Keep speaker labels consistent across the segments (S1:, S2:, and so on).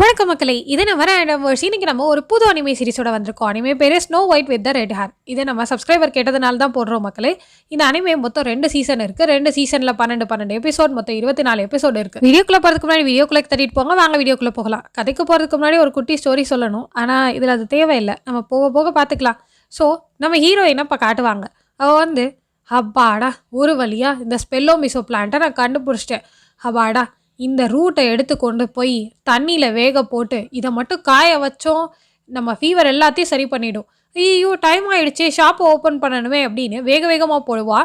S1: வணக்கம் மக்களை இது நம்ம ரேண்டம் இன்னைக்கு நம்ம ஒரு புது அனிமே சீரிஸோட வந்திருக்கோம். அனிமே பேர் snow white with the red hair இதை நம்ம சப்ஸ்கிரைபர் கேட்டதுனால தான் போடுறோம் மக்களே. இந்த அனிமே மொத்தம் ரெண்டு சீசன் இருக்குது ரெண்டு சீசனில் பன்னெண்டு பன்னெண்டு எபிசோட் மொத்தம் இருபத்தி நாலு எபிசோட் இருக்குது வீடியோக்குள்ளே போகிறதுக்கு முன்னாடி வீடியோக்குள்ளே தட்டிட்டு போங்க. வாங்க வீடியோக்குள்ளே போகலாம். கதைக்கு போகிறதுக்கு முன்னாடி ஒரு குட்டி ஸ்டோரி சொல்லணும். ஆனால் இதில் அது தேவையில்லை. நம்ம போக போக பார்த்துக்கலாம். ஸோ நம்ம ஹீரோயினை இப்போ காட்டுவாங்க. அவள் வந்து அப்பாடா ஒரு வழியாக இந்த ஸ்பெல்லோ மிசோ பிளான்ட்டை நான் கண்டுபிடிச்சிட்டேன். அப்பாடா இந்த ரூட்டை எடுத்து கொண்டு போய் தண்ணியில் வேக போட்டு இதை மட்டும் காய வச்சோம் நம்ம ஃபீவர் எல்லாத்தையும் சரி பண்ணிவிடும் ஐயோ டைம் ஆகிடுச்சு ஷாப்பை ஓப்பன் பண்ணணுமே அப்படின்னு வேக வேகமாக போடுவா.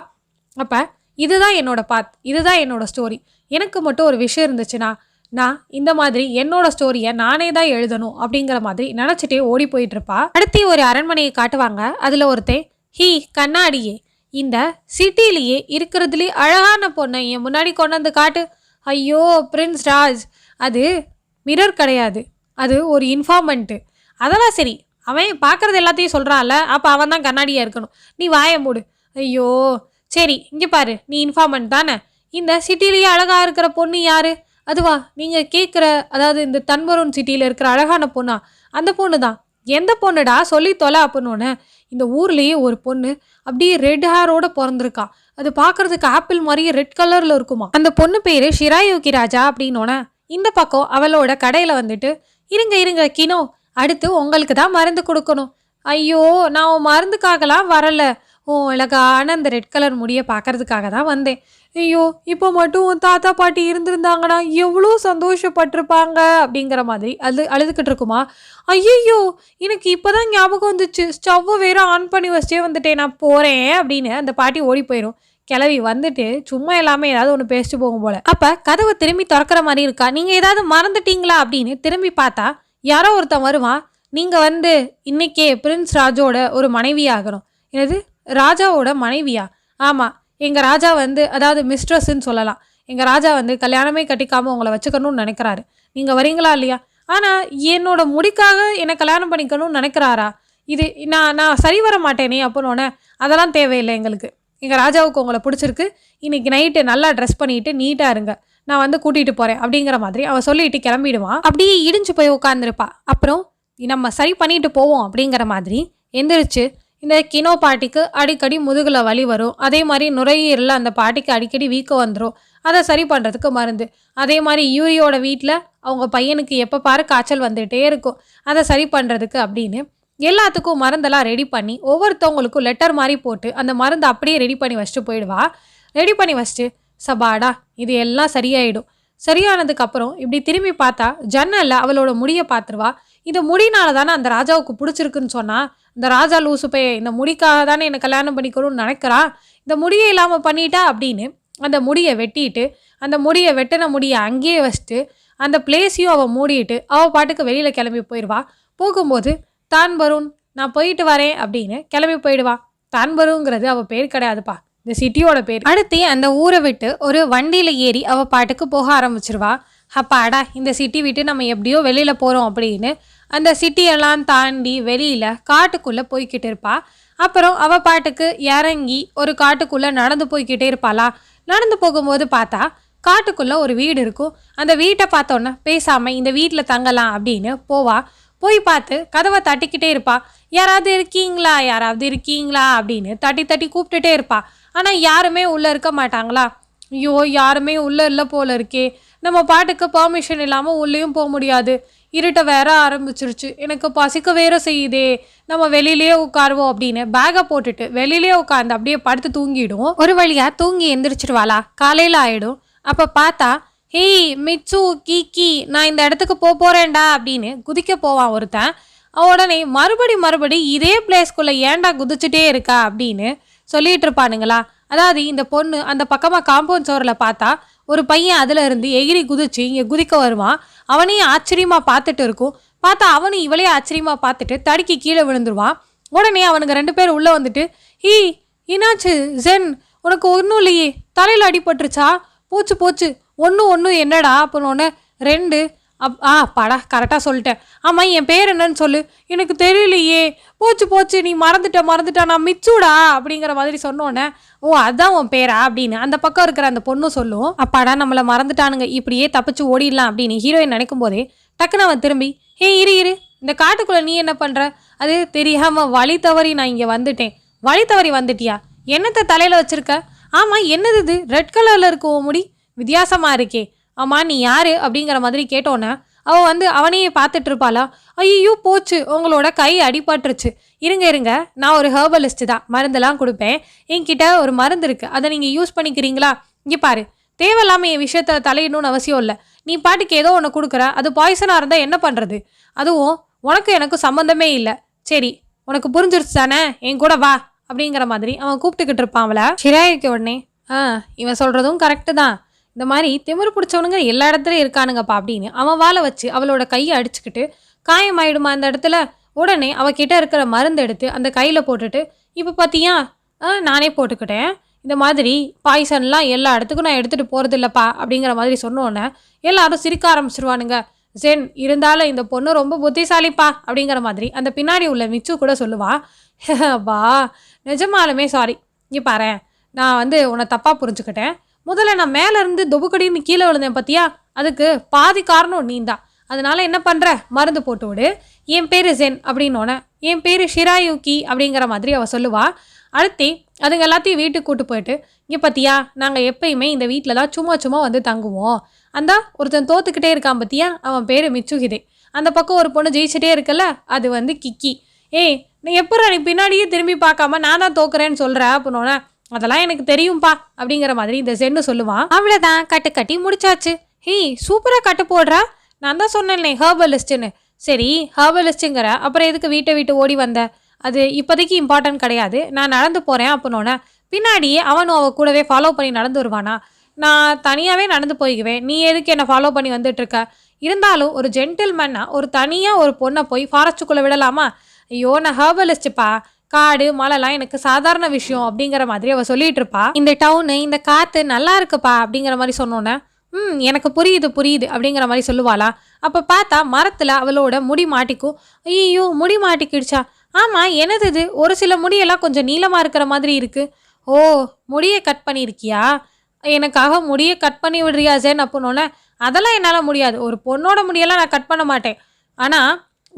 S1: அப்போ இதுதான் என்னோடய பாத் இதுதான் என்னோடய ஸ்டோரி எனக்கு மட்டும் ஒரு விஷயம் இருந்துச்சுன்னா நான் இந்த மாதிரி என்னோட ஸ்டோரியை நானே தான் எழுதணும் அப்படிங்கிற மாதிரி நினச்சிட்டே ஓடி போயிட்டுருப்பா. அடுத்து ஒரு அரண்மனையை காட்டுவாங்க. அதில் ஒருத்தன் ஹீ கண்ணாடியே இந்த சிட்டிலேயே இருக்கிறதுலே அழகான பொண்ணை என் முன்னாடி கொண்டு வந்து காட்டு. ஐயோ பிரின்ஸ் ராஜ். அது மிரர் கிடையாது. அது ஒரு இன்ஃபார்மெண்ட்டு. அதெல்லாம் சரி அவன் பார்க்குறது எல்லாத்தையும் சொல்கிறான்ல அப்போ அவன் தான் கண்ணாடியாக இருக்கணும். நீ வாய மூடு. ஐயோ சரி இங்கே பாரு நீ இன்ஃபார்மெண்ட் தானே? இந்த சிட்டிலேயே அழகாக இருக்கிற பொண்ணு யார்? அதுவா நீங்கள் கேட்குற அதாவது இந்த தன்வருண் சிட்டியில் இருக்கிற அழகான பொண்ணா? அந்த பொண்ணு தான் எந்த பொண்ணுடா? சொல்லி தொலை அப்படின்னு இந்த ஊர்லேயே ஒரு பொண்ணு அப்படியே ரெட் ஹேரோட பிறந்திருக்கா. அது பார்க்கறதுக்கு ஆப்பிள் மாதிரியே ரெட் கலரில் இருக்குமா? அந்த பொண்ணு பேர் ஷிராயுகி ராஜா அப்படின்னோன்னே இந்த பக்கம் அவளோட கடையில் வந்துட்டு இருங்க இருங்க கினோ அடுத்து உங்களுக்கு தான் மருந்து கொடுக்கணும். ஐயோ நான் மருந்துக்காகலாம் வரலை. ஓ அழகான அந்த ரெட் கலர் முடியை பார்க்கறதுக்காக தான் வந்தேன். ஐயோ இப்போ மட்டும் உன் தாத்தா பாட்டி இருந்திருந்தாங்கன்னா எவ்வளோ சந்தோஷப்பட்டிருப்பாங்க அப்படிங்கிற மாதிரி அது அழுதுகிட்டு இருக்குமா? ஐயையோ எனக்கு இப்போ தான் ஞாபகம் வந்துச்சு. ஸ்டவ்வை வேற ஆன் பண்ணி வச்சே வந்துட்டேன் நான் போகிறேன் அப்படின்னு அந்த பாட்டி ஓடி போயிடும் கிளவி வந்துட்டு சும்மா எல்லாமே ஏதாவது ஒன்று பேசிட்டு போகும் போல. அப்போ கதவை திரும்பி திறக்கிற மாதிரி இருக்கா? நீங்கள் ஏதாவது மறந்துட்டீங்களா அப்படின்னு திரும்பி பார்த்தா யாரோ ஒருத்தன் வருவான் நீங்கள் வந்து இன்னைக்கே பிரின்ஸ் ராஜோட ஒரு மனைவி ஆகணும் என்னது? ராஜாவோட மனைவியா? ஆமாம் எங்கள் ராஜா வந்து அதாவது மிஸ்ட்ரஸ்ன்னு சொல்லலாம். எங்கள் ராஜா வந்து கல்யாணமே கட்டிக்காமல் உங்களை வச்சுக்கணும்னு நினைக்கிறாரு. நீங்கள் வரீங்களா இல்லையா? ஆனால் என்னோட முடிக்காக என்னை கல்யாணம் பண்ணிக்கணும்னு நினைக்கிறாரா? இது நான் நான் சரி வர மாட்டேனே அப்படின்னோடனே அதெல்லாம் தேவையில்லை எங்களுக்கு. எங்கள் ராஜாவுக்கு உங்களை பிடிச்சிருக்கு. இன்றைக்கி நைட்டு நல்லா ட்ரெஸ் பண்ணிட்டு நீட்டாக இருங்க. நான் வந்து கூட்டிகிட்டு போகிறேன் அப்படிங்கிற மாதிரி அவன் சொல்லிட்டு கிளம்பிடுவான் அப்படியே இடிஞ்சு போய் உட்காந்துருப்பா அப்புறம் நம்ம சரி பண்ணிட்டு போவோம் அப்படிங்கிற மாதிரி எந்திரிச்சு இந்த கினோ பாட்டிக்கு அடிக்கடி முதுகில் வலி வரும். அதே மாதிரி நுரையீரலில் அந்த பாட்டிக்கு அடிக்கடி வீக்கம் வந்துடும் அதை சரி பண்ணுறதுக்கு மருந்து. அதே மாதிரி யூரியோட வீட்டில் அவங்க பையனுக்கு எப்போ பாரு காய்ச்சல் வந்துகிட்டே இருக்கும். அதை சரி பண்ணுறதுக்கு அப்படின்னு எல்லாத்துக்கும் மருந்தெல்லாம் ரெடி பண்ணி ஒவ்வொருத்தவங்களுக்கும் லெட்டர் மாதிரி போட்டு அந்த மருந்து அப்படியே ரெடி பண்ணி வச்சுட்டு போயிடுவா. ரெடி பண்ணி வச்சுட்டு சபாடா இது எல்லாம் சரியாயிடும். சரியானதுக்கப்புறம் இப்படி திரும்பி பார்த்தா ஜன்னலில் அவளோட முடியை பார்த்துருவா. இந்த முடினால தானே அந்த ராஜாவுக்கு பிடிச்சிருக்குன்னு சொன்னால் இந்த ராஜா லூசு பைய இந்த முடிக்காக தானே என்னை கல்யாணம் பண்ணிக்கணும்னு நினைக்கிறா? இந்த முடியை இல்லாமல் பண்ணிட்டா அப்படின்னு அந்த முடியை வெட்டிட்டு அந்த முடியை வெட்டின முடியை அங்கேயே வச்சுட்டு அந்த பிளேஸையும் அவள் மூடிட்டு அவள் பாட்டுக்கு வெளியில் கிளம்பி போயிடுவா. போகும்போது தான் வருண் நான் போயிட்டு வரேன் அப்படின்னு கிளம்பி போயிடுவா. தான் வருங்கிறது அவள் பேர் கிடையாதுப்பா. இந்த சிட்டியோட பேர். அடுத்து அந்த ஊரை விட்டு ஒரு வண்டியில் ஏறி அவள் பாட்டுக்கு போக ஆரம்பிச்சிருவா. அப்பாடா இந்த சிட்டி விட்டு நம்ம எப்படியோ வெளியில் போகிறோம் அப்படின்னு அந்த சிட்டியெல்லாம் தாண்டி வெளியில் காட்டுக்குள்ளே போய்கிட்டு இருப்பா. அப்புறம் அவள் பாட்டுக்கு இறங்கி ஒரு காட்டுக்குள்ளே நடந்து போய்கிட்டே இருப்பாளா? நடந்து போகும்போது பார்த்தா காட்டுக்குள்ளே ஒரு வீடு இருக்கும். அந்த வீட்டை பார்த்தோன்னே பேசாமல் இந்த வீட்டில் தங்கலாம் அப்படின்னு போவா. போய் பார்த்து கதவை தட்டிக்கிட்டே இருப்பா. யாராவது இருக்கீங்களா? யாராவது இருக்கீங்களா? அப்படின்னு தட்டி தட்டி கூப்பிட்டுட்டே இருப்பா. ஆனால் யாருமே உள்ளே இருக்க மாட்டாங்களா? ஐயோ யாருமே உள்ளே இல்லை போல இருக்கே. நம்ம பாட்டுக்கு பர்மிஷன் இல்லாமல் உள்ளேயும் போக முடியாது. இருட்ட வேற ஆரம்பிச்சிருச்சு. எனக்கு பசிக்க வேற செய்யுதே. நம்ம வெளியிலேயே உட்காருவோம் அப்படின்னு பேகை போட்டுட்டு வெளியிலேயே உட்காந்து அப்படியே படுத்து தூங்கிடும். ஒரு வழியா தூங்கி எந்திரிச்சிருவாளா காலையில் ஆயிடும். அப்போ பார்த்தா ஹேய் மிச்சு கீக்கி நான் இந்த இடத்துக்கு போக போறேன்டா அப்படின்னு குதிக்க போவான் ஒருத்தன். உடனே மறுபடி மறுபடி இதே பிளேஸ்க்குள்ளே ஏன்டா குதிச்சுட்டே இருக்கா அப்படின்னு சொல்லிட்டு இருப்பானுங்களா? அதாவது இந்த பொண்ணு அந்த பக்கமாக காம்பவுண்ட் சோரில் பார்த்தா ஒரு பையன் அதில் இருந்து எகிரி குதிச்சு இங்கே குதிக்க வருவான். அவனையும் ஆச்சரியமாக பார்த்துட்டு இருக்கும். பார்த்தா அவனும் இவளையே ஆச்சரியமாக பார்த்துட்டு தடுக்கி கீழே விழுந்துருவான். உடனே அவனுங்க ரெண்டு பேரும் உள்ளே வந்துட்டு ஈ என்னாச்சு ஜென்? உனக்கு ஒன்றும் இல்லையே. தலையில் அடிபட்டுருச்சா? போச்சு போச்சு. ஒன்று ஒன்று என்னடா? அப்படின்னு ரெண்டு. அப் ஆ படா கரெக்டாக சொல்லிட்டேன். ஆமாம் என் பேர் என்னன்னு சொல்லு. எனக்கு தெரியலையே. போச்சு போச்சு நீ மறந்துட்ட மறந்துட்டா நான் மிச்சூடா அப்படிங்கிற மாதிரி சொன்னோன்னே ஓ அதான் உன் பேரா அப்படின்னு. அந்த பக்கம் இருக்கிற அந்த பொண்ணும் சொல்லும். அப்பாடா நம்மளை மறந்துட்டானுங்க இப்படியே தப்பிச்சு ஓடிடலாம் அப்படின்னு ஹீரோயின் நினைக்கும் போதே டக்குன்னு அவன் திரும்பி ஹே இரு இரு. இந்த காட்டுக்குள்ளே நீ என்ன பண்ணுற அது தெரியாமல் வழி தவறி நான் இங்கே வந்துட்டேன். வழி தவறி வந்துட்டியா? என்னத்தை தலையில் வச்சுருக்க? ஆமாம் என்னது இது? ரெட் கலரில் இருக்க உன் முடி. வித்தியாசமாக இருக்கே. ஆமாம் நீ யாரு? அப்படிங்கிற மாதிரி கேட்டோன்னே அவள் வந்து அவனையே பார்த்துட்டு இருப்பாளா? ஐயோ போச்சு. உங்களோட கை அடிபட்டுருச்சு. இருங்க இருங்க. நான் ஒரு ஹேர்பலிஸ்ட் தான். மருந்தெல்லாம் கொடுப்பேன். என்கிட்ட ஒரு மருந்து இருக்குது அதை நீங்கள் யூஸ் பண்ணிக்கிறீங்களா? இங்கே பாரு. தேவையில்லாமல் என் விஷயத்த தலையிடணும்னு அவசியம் இல்லை. நீ பாட்டுக்கு ஏதோ ஒன்று கொடுக்குற. அது பாய்சனாக இருந்தால் என்ன பண்ணுறது அதுவும் உனக்கு எனக்கு சம்மந்தமே இல்லை. சரி உனக்கு புரிஞ்சிருச்சு தானே? என் கூட வா. அப்படிங்கிற மாதிரி அவன் கூப்பிட்டுக்கிட்டு இருப்பான் அவளை உடனே ஆ இவன் சொல்கிறதும் கரெக்டு தான். இந்த மாதிரி திமிரு பிடிச்சவனுங்க எல்லா இடத்துலையும் இருக்கானுங்கப்பா அப்படின்னு அவன் வாழை வச்சு அவளோட கையை அடிச்சுக்கிட்டு காயமாயிடுமா அந்த இடத்துல? உடனே அவகிட்ட இருக்கிற மருந்து எடுத்து அந்த கையில் போட்டுட்டு இப்போ பார்த்தியா ஆ நானே போட்டுக்கிட்டேன். இந்த மாதிரி பாய்சன்லாம் எல்லா இடத்துக்கும் நான் எடுத்துகிட்டு போகிறதில்லப்பா அப்படிங்கிற மாதிரி சொன்னோன்னே எல்லாரும் சிரிக்க ஆரம்பிச்சிருவானுங்க. ஜென் இருந்தாலும் இந்த பொண்ணு ரொம்ப புத்திசாலிப்பா அப்படிங்கிற மாதிரி அந்த பின்னாடி உள்ள மிச்சு கூட சொல்லுவா. வா நிஜமாலுமே சாரி இங்கே பாரு நான் வந்து உன்னை தப்பாக புரிஞ்சுக்கிட்டேன். முதல்ல நான் மேலே இருந்து தொபுக்கடின்னு கீழே விழுந்தேன் பார்த்தியா அதுக்கு பாதி காரணம் நீ தான் அதனால என்ன பண்ணுற மருந்து போட்டு விடு. என் பேர் ஜென் அப்படின்னோடனே என் பேர் ஷிராயுக்கி அப்படிங்கிற மாதிரி அவள் சொல்லுவாள் அடுத்து அதுங்க எல்லாத்தையும் வீட்டுக்கு கூட்டு போயிட்டு இங்கே பார்த்தியா நாங்கள் எப்பயுமே இந்த வீட்டில் தான் சும்மா சும்மா வந்து தங்குவோம். அந்த ஒருத்தன் தோத்துக்கிட்டே இருக்கான் பார்த்தியா அவன் பேர் மிச்சுகிதே. அந்த பக்கம் ஒரு பொண்ணு ஜெயிச்சிட்டே இருக்கல அது வந்து கிக்கி. ஏய் நீ எப்போ நீ பின்னாடியே திரும்பி பார்க்காம நான் தான் தோக்குறேன்னு சொல்கிற அப்படின்னோடனே அதெல்லாம் எனக்கு தெரியும்பா அப்படிங்கிற மாதிரி இந்த சென்னு சொல்லுவான். அவ்வளோதான் கட்டு கட்டி முடிச்சாச்சு. ஹேய் சூப்பராக கட்டு போடுறா. நான் தான் சொன்னேன்லே ஹேர்பலிஸ்ட்டுன்னு சரி ஹர்பலிஸ்ட்டுங்கிற அப்புறம் எதுக்கு வீட்டை விட்டு ஓடி வந்த? அது இப்போதைக்கு இம்பார்ட்டன்ட் கிடையாது. நான் நடந்து போகிறேன் அப்படின்னோடனே பின்னாடியே அவனும் அவள் கூடவே ஃபாலோ பண்ணி நடந்து வருவானா? நான் தனியாகவே நடந்து போய்க்குவேன். நீ எதுக்கு என்னை ஃபாலோ பண்ணி வந்துட்டுருக்க? இருந்தாலும் ஒரு ஜென்டில்மேன்னா ஒரு தனியாக ஒரு பொண்ணை போய் ஃபாரஸ்ட்டுக்குள்ளே விடலாமா? ஐயோ நான் ஹேர்பலிஸ்ட்டுப்பா காடு மழைலாம் எனக்கு சாதாரண விஷயம் அப்படிங்கிற மாதிரி அவள் சொல்லிட்டு இருப்பா இந்த டவுனு இந்த காற்று நல்லா இருக்குப்பா அப்படிங்கிற மாதிரி சொன்னோன்னே ம் எனக்கு புரியுது புரியுது அப்படிங்கிற மாதிரி சொல்லுவாளா. அப்போ பார்த்தா மரத்தில் அவளோட முடி மாட்டிக்கும். ஐயோ முடி மாட்டிக்கிடுச்சா? ஆமாம் என்னது இது? ஒரு சில முடியெல்லாம் கொஞ்சம் நீளமாக இருக்கிற மாதிரி இருக்குது ஓ முடியை கட் பண்ணியிருக்கியா? எனக்காக முடியை கட் பண்ணி விடுறியா ஜேன்? அதெல்லாம் என்னால் முடியாது. ஒரு பொண்ணோட முடியெல்லாம் நான் கட் பண்ண மாட்டேன். ஆனால்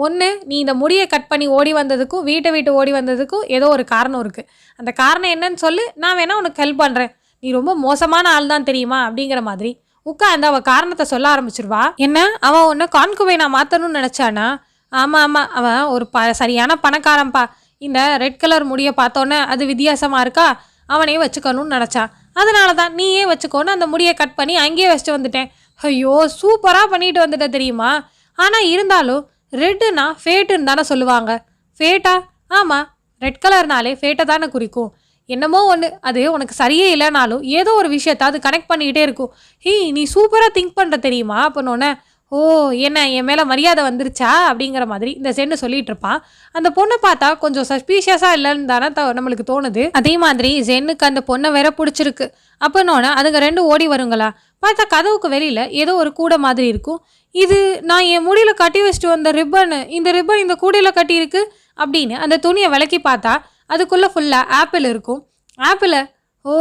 S1: ஒன்று நீ இந்த முடியை கட் பண்ணி ஓடி வந்ததுக்கும் வீட்டை விட்டு ஓடி வந்ததுக்கும் ஏதோ ஒரு காரணம் இருக்குது அந்த காரணம் என்னன்னு சொல்லு நான் வேணால் உனக்கு ஹெல்ப் பண்ணுறேன் நீ ரொம்ப மோசமான ஆள் தான் தெரியுமா? அப்படிங்கிற மாதிரி. உட்காந்து அவள் காரணத்தை சொல்ல ஆரம்பிச்சிருவா. என்ன? அவன் ஒன்று கான்குவை நான் மாற்றணும்னு நினச்சானா? ஆமாம் ஆமாம் அவன் ஒரு ப சரியான பணக்காரன்ப்பா இந்த ரெட் கலர் முடியை பார்த்தோன்னே அது வித்தியாசமாக இருக்கா? அவனே வச்சுக்கணும்னு நினச்சான் அதனால தான் நீயே வச்சுக்கோன்னு அந்த முடியை கட் பண்ணி அங்கேயே வச்சுட்டு வந்துட்டேன். ஐயோ சூப்பராக பண்ணிட்டு வந்துட்ட தெரியுமா? ஆனால் இருந்தாலும் ரெட்டுனா ஃபேட்டுன்னு தானே சொல்லுவாங்க. ஃபேட்டா? ஆமாம் ரெட் கலர்னாலே ஃபேட்டை தானே குறிக்கும். என்னமோ ஒன்று அது உனக்கு சரியே இல்லைனாலும் ஏதோ ஒரு விஷயத்த அது கனெக்ட் பண்ணிக்கிட்டே இருக்கும். ஹீ நீ சூப்பராக திங்க் பண்ணுற தெரியுமா? அப்போனோடனே ஓ என்ன என் மேலே மரியாதை வந்துருச்சா? அப்படிங்கிற மாதிரி இந்த சென்னு சொல்லிட்டு இருப்பான் அந்த பொண்ணை பார்த்தா கொஞ்சம் சஸ்பீஷியஸாக இல்லைன்னு தானே நம்மளுக்கு தோணுது. அதே மாதிரி சென்னுக்கு அந்த பொண்ணை வேற பிடிச்சிருக்கு. அப்போனோடனே அதுங்க ரெண்டு ஓடி வருங்களா? பார்த்தா கதவுக்கு வெளியில் ஏதோ ஒரு கூடை மாதிரி இருக்கும். இது நான் என் முடியில் கட்டி வச்சுட்டு வந்த ரிப்பன் இந்த ரிப்பன் இந்த கூடையில் கட்டியிருக்கு அப்படின்னு அந்த துணியை விளக்கி பார்த்தா அதுக்குள்ளே ஃபுல்லாக ஆப்பிள் இருக்கும். ஆப்பிளை ஓ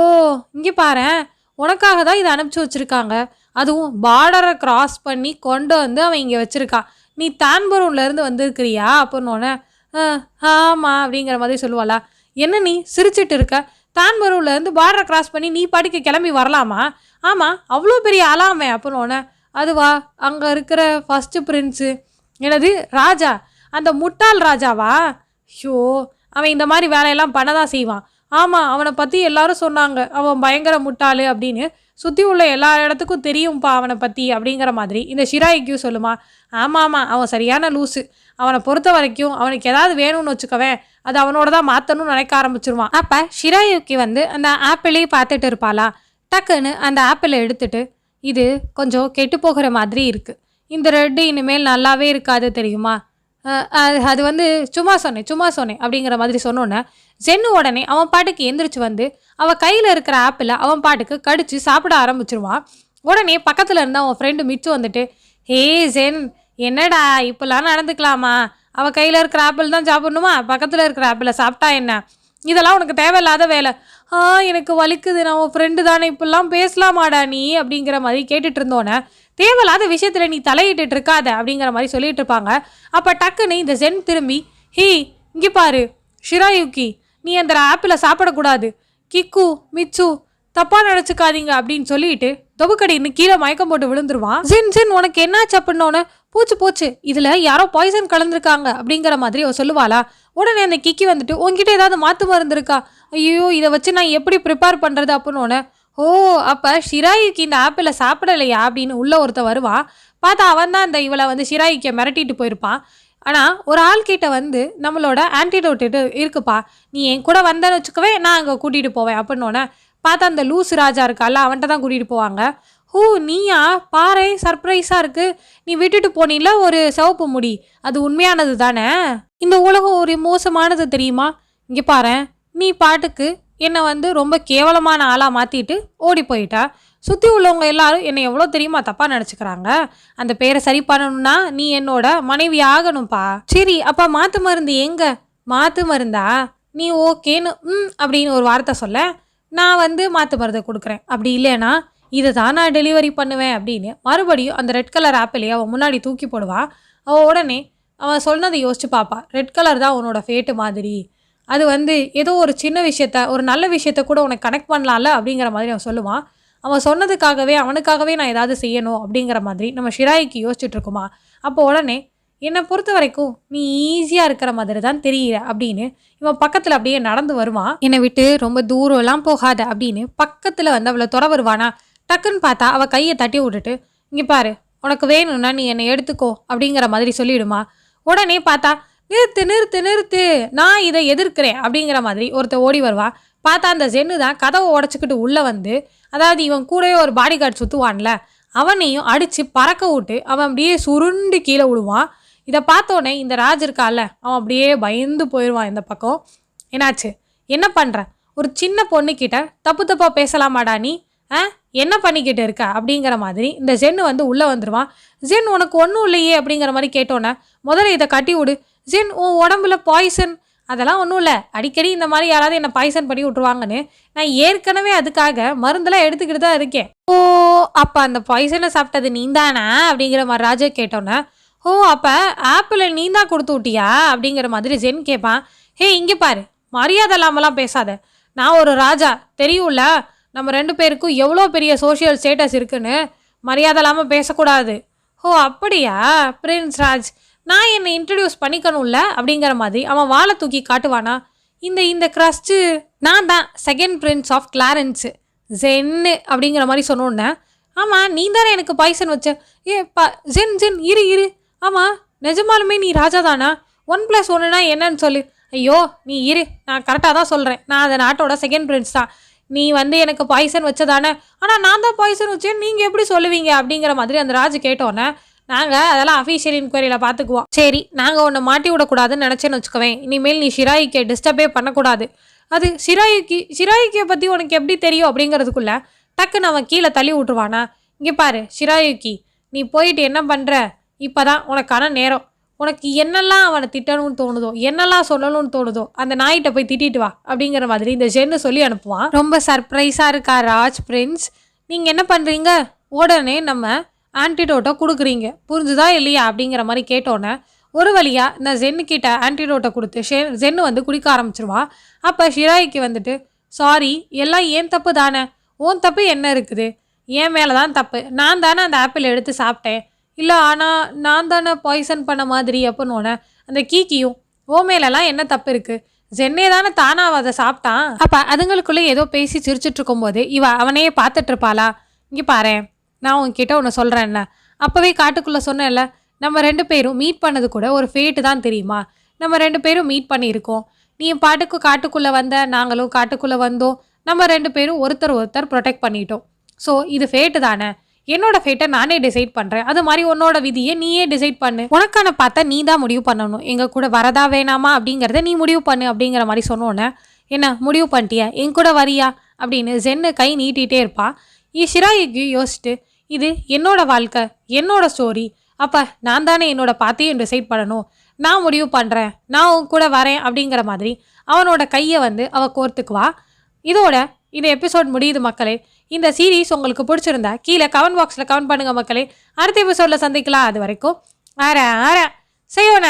S1: இங்கே பாரேன். உனக்காக தான் இதை அனுப்பிச்சி வச்சுருக்காங்க. அதுவும் பார்டரை க்ராஸ் பண்ணி கொண்டு வந்து அவன் இங்கே வச்சுருக்கா. நீ தான்பரூன்லேருந்து வந்திருக்கிறியா? அப்படின்னோடனே ஆமாம் அப்படிங்கிற மாதிரி சொல்லுவாளா. என்ன நீ சிரிச்சிட்டு இருக்க? தான்பரூன்லேருந்து பார்டரை கிராஸ் பண்ணி நீ படிக்க கிளம்பி வரலாமா? ஆமாம் அவ்வளோ பெரிய ஆளாமே அப்படின்னோடனே அதுவா அங்கே இருக்கிற ஃபஸ்ட்டு பிரின்ஸு எனது ராஜா? அந்த முட்டாள் ராஜாவா? ஷோ அவன் இந்த மாதிரி வேலையெல்லாம் பண்ண தான் செய்வான். ஆமாம் அவனை பற்றி எல்லாரும் சொன்னாங்க. அவன் பயங்கர முட்டாள் அப்படின்னு சுற்றி உள்ள எல்லா இடத்துக்கும் தெரியும்ப்பா அவனை பற்றி அப்படிங்கிற மாதிரி. இந்த ஷிராய்க்கும் சொல்லுமா ஆமாம் ஆமாம் அவன் சரியான லூஸு அவனை பொறுத்த வரைக்கும் அவனுக்கு ஏதாவது வேணும்னு வச்சுக்கவேன் அது அவனோட தான் மாற்றணும்னு நினைக்க ஆரம்பிச்சிருவான். அப்போ ஷிராயுக்கி வந்து அந்த ஆப்பிளையும் பார்த்துட்டு இருப்பாளா? டக்குன்னு அந்த ஆப்பிளை எடுத்துட்டு இது கொஞ்சம் கெட்டு போகிற மாதிரி இருக்குது இந்த ரெட்டு இனிமேல் நல்லாவே இருக்காது தெரியுமா? அது அது வந்து சும்மா சொன்னேன் சும்மா சொன்னேன் அப்படிங்கிற மாதிரி சொன்னோன்னே ஜென்னு உடனே அவன் பாட்டுக்கு எந்திரிச்சு வந்து அவன் கையில் இருக்கிற ஆப்பிளை அவன் பாட்டுக்கு கடிச்சு சாப்பிட ஆரம்பிச்சிருவான். உடனே பக்கத்தில் இருந்த அவன் ஃப்ரெண்டு மிச்சு வந்துட்டு ஹே ஜென் என்னடா இப்போல்லாம் நடந்துக்கலாமா? அவள் கையில் இருக்கிற ஆப்பிள் தான் சாப்பிடணுமா? பக்கத்தில் இருக்கிற ஆப்பிளை சாப்பிட்டா என்ன? இதெல்லாம் உனக்கு தேவையில்லாத வேலை. ஆ எனக்கு வலிக்குது. நான் உன் ஃப்ரெண்டு தானே. இப்படிலாம் பேசலாமாடா நீ? அப்படிங்கிற மாதிரி கேட்டுட்டு இருந்தோன்னே தேவையில்லாத விஷயத்தில் நீ தலையிட்டு இருக்காத அப்படிங்கிற மாதிரி சொல்லிட்டு இருப்பாங்க. அப்போ டக்குன்னு இந்த ஜென் திரும்பி ஹே இங்கே பாரு ஷிராயுக்கி நீ அந்த ஆப்பிள சாப்பிடக்கூடாது. கிக்கு மிச்சு தப்பா நினைச்சுக்காதீங்க அப்படின்னு சொல்லிட்டு தொபுக்கடின்னு கீழே மயக்கம் போட்டு விழுந்துருவான். ஜின் ஜின் உனக்கு என்னாச்சு அப்படின்னோன்னு போச்சு போச்சு இதுல யாரோ பாய்சன் கலந்துருக்காங்க அப்படிங்கிற மாதிரி அவ சொல்லுவாளா. உடனே அந்த கிக்கி வந்துட்டு உன்கிட்ட ஏதாவது மாத்து மருந்து இருக்கா? ஐயோ இதை வச்சு நான் எப்படி ப்ரிப்பேர் பண்றது? அப்படின்னோன்னு ஓ அப்ப ஷிராயிக்கு இந்த ஆப்பிள சாப்பிடலையா? அப்படின்னு உள்ள ஒருத்த வருவான். பார்த்தா அவன் தான் இந்த இவளை வந்து ஷிராயிக்க மிரட்டிட்டு போயிருப்பான். ஆனால் ஒரு ஆள்கிட்ட வந்து நம்மளோட ஆன்டிடோட் இருக்குப்பா. நீ என் கூட வந்தேன்னு வச்சுக்கவே நான் அங்கே கூட்டிகிட்டு போவேன் அப்படின்னோடனே பார்த்தா அந்த லூஸ் ராஜா இருக்கால அவன்கிட்ட தான் கூட்டிகிட்டு போவாங்க. ஹூ நீயா? பாரு சர்ப்ரைஸாக இருக்குது நீ விட்டுட்டு போனில ஒரு சிவப்பு முடி. அது உண்மையானது தானே? இந்த உலகம் ஒரு மோசமானது தெரியுமா? இங்கே பாரு நீ பாட்டுக்கு என்னை வந்து ரொம்ப கேவலமான ஆளாக மாற்றிட்டு ஓடி போயிட்டா. சுற்றி உள்ளவங்க எல்லாரும் என்னை எவ்வளோ தெரியுமா தப்பாக நினச்சிக்கிறாங்க? அந்த பேரை சரி பண்ணணும்னா நீ என்னோட மனைவி ஆகணும்ப்பா. சரி அப்போ மாற்று மருந்து எங்க? மாற்று மருந்தா? நீ ஓகேன்னு ம் அப்படின்னு ஒரு வார்த்தை சொல்ல நான் வந்து மாற்று மருந்தை கொடுக்குறேன். அப்படி இல்லைன்னா இதை தான் நான் டெலிவரி பண்ணுவேன் அப்படின்னு மறுபடியும் அந்த ரெட் கலர் ஆப்பிளையே அவன் முன்னாடி தூக்கி போடுவான் அவள் உடனே அவன் சொன்னதை யோசிச்சு பார்ப்பா ரெட் கலர் தான் உன்னோட ஃபேட்டு மாதிரி. அது வந்து ஏதோ ஒரு சின்ன விஷயத்த ஒரு நல்ல விஷயத்த கூட உனக்கு கனெக்ட் பண்ணலாம்ல அப்படிங்கிற மாதிரி அவன் சொல்லுவான். அவன் சொன்னதுக்காகவே அவனுக்காகவே நான் ஏதாவது செய்யணும் அப்படிங்கிற மாதிரி நம்ம ஷிராய்க்கு யோசிச்சுட்டு இருக்குமா அப்போ உடனே என்னை பொறுத்த வரைக்கும் நீ ஈஸியாக இருக்கிற மாதிரி தான் தெரியல அப்படின்னு இவன் பக்கத்தில் அப்படியே நடந்து வருவான் என்னை விட்டு ரொம்ப தூரம்லாம் போகாத அப்படின்னு பக்கத்தில் வந்து அவளை தொட வருவானா? டக்குன்னு பார்த்தா அவள் கையை தட்டி விட்டுட்டு இங்கே பாரு உனக்கு வேணும்னா நீ என்னை எடுத்துக்கோ அப்படிங்கிற மாதிரி சொல்லிவிடுமா உடனே பார்த்தா நிறுத்து நிறுத்து நிறுத்து நான் இதை எதிர்க்கிறேன் அப்படிங்கிற மாதிரி ஒருத்தர் ஓடி வருவா. பார்த்தா அந்த ஜென்னு தான் கதவை உடச்சிக்கிட்டு உள்ளே வந்து அதாவது இவன் கூடவே ஒரு பாடி கார்டு சுற்றுவான்ல அவனையும் அடித்து பறக்க விட்டு அவன் அப்படியே சுருண்டு கீழே விழுவான். இதை பார்த்தோன்னே இந்த ராஜ் இருக்கால அவன் அப்படியே பயந்து போயிடுவான் இந்த பக்கம். என்னாச்சு? என்ன பண்ணுற ஒரு சின்ன பொண்ணுக்கிட்ட தப்பு தப்பாக பேசலாமாடா நீ? ஆ? என்ன பண்ணிக்கிட்டு இருக்க? அப்படிங்கிற மாதிரி இந்த ஜென்னு வந்து உள்ளே வந்துடுவான் ஜென் உனக்கு ஒன்றும் இல்லையே அப்படிங்கிற மாதிரி கேட்டோன்னே முதல்ல இதை கட்டி விடு. ஜென் உன் உடம்புல பாய்சன் அதெல்லாம் ஒன்றும் இல்லை. அடிக்கடி இந்த மாதிரி யாராவது என்னை பாய்சன் பண்ணி விட்ருவாங்கன்னு நான் ஏற்கனவே அதுக்காக மருந்தெல்லாம் எடுத்துக்கிட்டு தான் இருக்கேன். ஓ அப்போ அந்த பாய்சனை சாப்பிட்டது நீந்தானா? அப்படிங்கிற மாதிரி ராஜா கேட்டோன்னே ஓ அப்போ ஆப்பிளை நீ தான் கொடுத்து விட்டியா? அப்படிங்கிற மாதிரி ஜென் கேட்பான். ஹே இங்கே பாரு மரியாதை இல்லாமலாம் பேசாத. நான் ஒரு ராஜா தெரியும்ல? நம்ம ரெண்டு பேருக்கும் எவ்வளோ பெரிய சோஷியல் ஸ்டேட்டஸ் இருக்குன்னு மரியாதை இல்லாமல் பேசக்கூடாது. ஓ அப்படியா பிரின்ஸ் ராஜ்? நான் என்னை இன்ட்ரடியூஸ் பண்ணிக்கணும்ல அப்படிங்கிற மாதிரி அவன் வாழை தூக்கி காட்டுவானா? இந்த இந்த க்ரஸ்ட்டு நான் தான் செகண்ட் பிரின்ஸ் ஆஃப் கிளாரன்ஸு ஜென்னு அப்படிங்கிற மாதிரி சொன்னோன்னே ஆமாம் நீ தானே எனக்கு பாய்சன் வச்ச? ஏ பா ஜென் ஜென் இரு இரு. ஆமாம் நிஜமாலுமே நீ ராஜா தானா? ஒன் ப்ளஸ் ஒன்றுனா என்னன்னு சொல்லு. ஐயோ நீ இரு. நான் கரெக்டாக தான் சொல்கிறேன் நான் அந்த நாட்டோட செகண்ட் பிரின்ஸ் தான். நீ வந்து எனக்கு பாய்சன் வச்சதானே? ஆனால் நான் தான் பாய்சன் வச்சேன் நீங்கள் எப்படி சொல்லுவீங்க அப்படிங்கிற மாதிரி அந்த ராஜு கேட்டோன்னே நாங்கள் அதெல்லாம் அஃபீஷியல் இன்கொயரியில் பார்த்துக்குவோம் சரி நாங்கள் ஒன்று மாட்டி விடக்கூடாதுன்னு நினச்சேன்னு வச்சுக்கவேன். இனிமேல் நீ ஷிராயிக்கை டிஸ்டர்பே பண்ணக்கூடாது. அது ஷிராயிக்கு ஷிராயிக்கியை பற்றி உனக்கு எப்படி தெரியும் அப்படிங்கிறதுக்குள்ள டக்குன்னு அவன் கீழே தள்ளி விட்டுருவானா? இங்கே பாரு ஷிராயுக்கி நீ போயிட்டு என்ன பண்ணுற இப்போ தான் உனக்கான நேரம். உனக்கு என்னெல்லாம் அவனை திட்டணும்னு தோணுதோ என்னெல்லாம் சொல்லணும்னு தோணுதோ அந்த நாய்கிட்ட போய் திட்டிட்டு வா அப்படிங்கிற மாதிரி இந்த ஜென்னு சொல்லி அனுப்புவான். ரொம்ப சர்ப்ரைஸாக இருக்கா ராஜ் பிரின்ஸ் நீங்கள் என்ன பண்ணுறீங்க உடனே நம்ம ஆன்டிடோட்டை கொடுக்குறீங்க. புரிஞ்சுதா இல்லையா? அப்படிங்கிற மாதிரி கேட்டோன்னே ஒரு வழியாக இந்த ஜென்னுக்கிட்ட ஆன்டிடோட்டை கொடுத்து ஷே ஜென்னு வந்து குடிக்க ஆரம்பிச்சிருவா. அப்போ ஷிராய்க்கு வந்துட்டு சாரி எல்லாம் ஏன் தப்பு தானே? ஓன் தப்பு என்ன இருக்குது? என் மேலே தான் தப்பு. நான் தானே அந்த ஆப்பிள் எடுத்து சாப்பிட்டேன். இல்லை ஆனால் நான் தானே பாய்சன் பண்ண மாதிரி அப்படின்னோடனே அந்த கீக்கியும் ஓ மேலெலாம் என்ன தப்பு இருக்குது ஜென்னே தானே தானாக அதை சாப்பிட்டான்? அப்போ அதுங்களுக்குள்ளே ஏதோ பேசி சிரிச்சிட்டு இருக்கும்போது இவ அவனையே பார்த்துட்ருப்பாளா இங்கே பாரேன். நான் உங்ககிட்ட ஒன்று சொல்கிறேன்ல அப்போவே காட்டுக்குள்ளே சொன்னேன்ல நம்ம ரெண்டு பேரும் மீட் பண்ணது கூட ஒரு ஃபேட்டு தான் தெரியுமா? நம்ம ரெண்டு பேரும் மீட் பண்ணியிருக்கோம். நீ பாட்டுக்கு காட்டுக்குள்ளே வந்த நாங்களும் காட்டுக்குள்ளே வந்தோம். நம்ம ரெண்டு பேரும் ஒருத்தர் ஒருத்தர் ப்ரொடெக்ட் பண்ணிட்டோம். ஸோ இது ஃபேட்டு தானே? என்னோட ஃபேட்டை நானே டிசைட் பண்ணுறேன் அது மாதிரி உன்னோட விதியை நீயே டிசைட் பண்ணு. உனக்கான பார்த்தா நீ தான் முடிவு பண்ணணும். எங்கள் கூட வரதா வேணாமா அப்படிங்கிறத நீ முடிவு பண்ணு அப்படிங்கிற மாதிரி சொன்னோன்னே என்ன முடிவு பண்ணிட்டியா? என் கூட வரியா? அப்படின்னு ஜென்னு கை நீட்டிகிட்டே இருப்பா. ஈ ஷிராயிக்கு யோசிச்சுட்டு இது என்னோட வாழ்க்கை என்னோட ஸ்டோரி அப்போ நான் தானே என்னோட பாத்தையும் டிசைட் பண்ணணும். நான் முடிவு பண்ணுறேன் நான் உன் கூட வரேன் அப்படிங்கிற மாதிரி அவனோட கையை வந்து அவள் கோர்த்துக்குவா. இதோட இந்த எபிசோட் முடியுது மக்களே. இந்த சீரீஸ் உங்களுக்கு பிடிச்சிருந்தா கீழே கமெண்ட் பாக்ஸில் கமெண்ட் பண்ணுங்கள் மக்களே. அடுத்த எபிசோடில் சந்திக்கலாம். அது வரைக்கும் ஆற ஆற செய்யோன